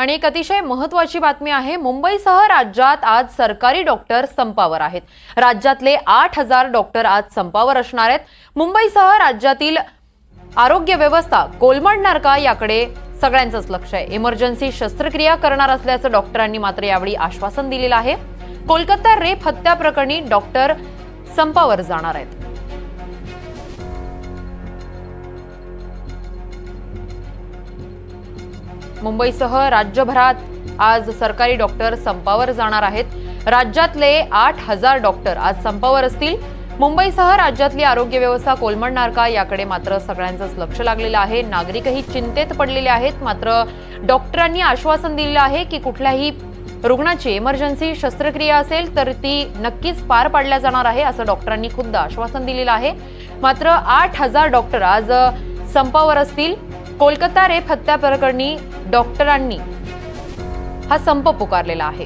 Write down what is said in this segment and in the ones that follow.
आणि एक अतिशय महत्वाची बातमी आहे मुंबईसह राज्यात आज सरकारी डॉक्टर संपावर आहेत. राज्यातले आठ हजार डॉक्टर आज संपावर असणार आहेत. मुंबईसह राज्यातील आरोग्य व्यवस्था कोलमडणार का याकडे सगळ्यांचंच लक्ष आहे. इमर्जन्सी शस्त्रक्रिया करणार असल्याचं डॉक्टरांनी मात्र यावेळी आश्वासन दिलेलं आहे. कोलकाता रेप हत्या प्रकरणी डॉक्टर संपावर जाणार आहेत. मुंबईसह राज्यभरात आज सरकारी डॉक्टर संपावर जाणार आहेत. राज्यातले आठ हजार डॉक्टर आज संपावर असतील. मुंबईसह राज्यातली आरोग्य व्यवस्था कोलमडणार का याकडे मात्र सगळ्यांचंच लक्ष लागलेलं आहे. नागरिकही चिंतेत पडलेले आहेत. मात्र डॉक्टरांनी आश्वासन दिलेलं आहे की कुठल्याही रुग्णाची इमर्जन्सी शस्त्रक्रिया असेल तर ती नक्कीच पार पाडल्या जाणार आहे असं डॉक्टरांनी खुद्द आश्वासन दिलेलं आहे. मात्र आठ हजार डॉक्टर आज संपावर असतील. कोलकाता रेप हत्या प्रकरणी डॉक्टरांनी हा संप पुकारलेला आहे.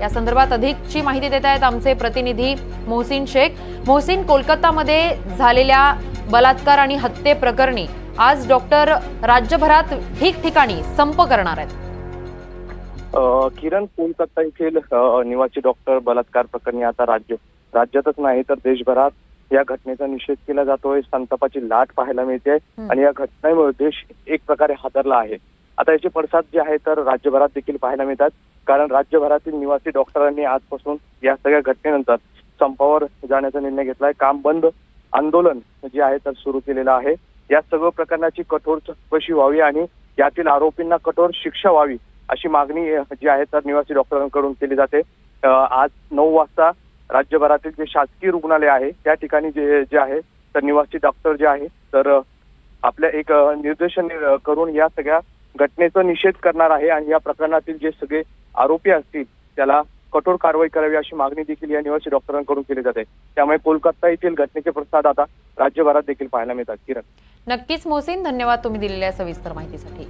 या संदर्भात अधिकची माहिती देत आहेत आमचे प्रतिनिधी मोहसिन शेख. मोहसिन कोलकातामध्ये झालेल्या बलात्कार आणि हत्ये प्रकरणी आज डॉक्टर राज्यभरात ठिकठिकाणी संप करणार आहेत. किरण कोलकाता येथील निवासी डॉक्टर बलात्कार प्रकरणी आता राज्य राज्यातच नाही तर देशभरात या घटनेचा निषेध केला जातोय संतापाची लाट पाहायला मिळते. आणि या घटनेमुळे देश एक प्रकारे हादरला आहे. आता याचे पडसाद जे आहे तर राज्यभरात देखील पाहायला मिळतात. कारण राज्यभरातील निवासी डॉक्टरांनी आजपासून या सगळ्या घटनेनंतर संपावर जाण्याचा निर्णय घेतलाय. काम बंद आंदोलन जे आहे तर सुरू केलेलं आहे. या सर्व प्रकरणाची कठोर चौकशी व्हावी आणि यातील आरोपींना कठोर शिक्षा व्हावी अशी मागणी जी आहे तर निवासी डॉक्टरांकडून केली जाते. आज नऊ वाजता राज्यभरातील जे शासकीय रुग्णालय आहे त्या ठिकाणी जे जे आहे तर निवासी डॉक्टर जे आहे तर आपल्या एक निर्देशन करून या सगळ्या घटनेचा निषेध करणार आहे आणि या प्रकरणातील जे सगळे आरोपी असतील त्याला कठोर कारवाई करावी अशी मागणी देखील या निवासी डॉक्टरांकडून केली जाते. त्यामुळे कोलकाता येथील घटनेचे प्रसाद आता राज्यभरात देखील पाहायला मिळतात. किरण. नक्कीच मोहसिन धन्यवाद तुम्ही दिलेल्या सविस्तर माहितीसाठी.